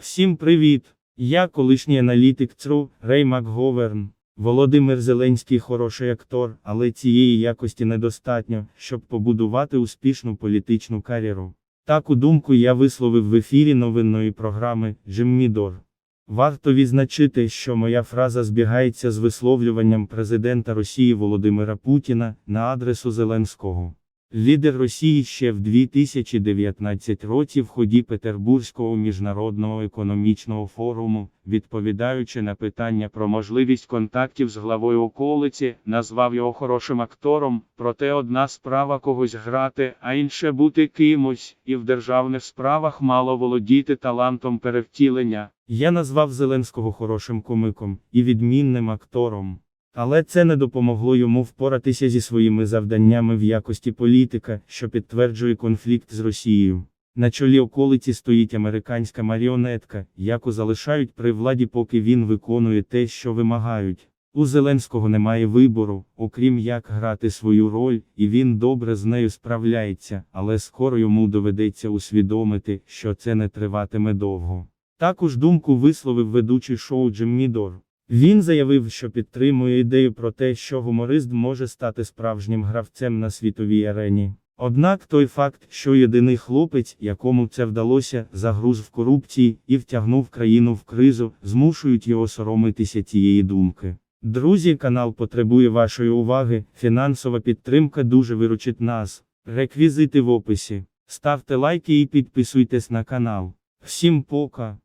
Всім привіт! Я колишній аналітик ЦРУ Рей Макговерн. Володимир Зеленський хороший актор, але цієї якості недостатньо, щоб побудувати успішну політичну кар'єру. Таку думку я висловив в ефірі новинної програми Джиммідор. Варто відзначити, що моя фраза збігається з висловлюванням президента Росії Володимира Путіна на адресу Зеленського. Лідер Росії ще в 2019 році в ході Петербурзького міжнародного економічного форуму, відповідаючи на питання про можливість контактів з главою околиці, назвав його хорошим актором, проте одна справа когось грати, а інше бути кимось, і в державних справах мало володіти талантом перевтілення. Я назвав Зеленського хорошим комиком і відмінним актором. Але це не допомогло йому впоратися зі своїми завданнями в якості політика, що підтверджує конфлікт з Росією. На чолі околиці стоїть американська маріонетка, яку залишають при владі, поки він виконує те, що вимагають. У Зеленського немає вибору, окрім як грати свою роль, і він добре з нею справляється, але скоро йому доведеться усвідомити, що це не триватиме довго. Таку ж думку висловив ведучий шоу Джим Мідор. Він заявив, що підтримує ідею про те, що гуморист може стати справжнім гравцем на світовій арені. Однак той факт, що єдиний хлопець, якому це вдалося, загруз в корупції і втягнув країну в кризу, змушують його соромитися цієї думки. Друзі, канал потребує вашої уваги, фінансова підтримка дуже виручить нас. Реквізити в описі. Ставте лайки і підписуйтесь на канал. Всім пока!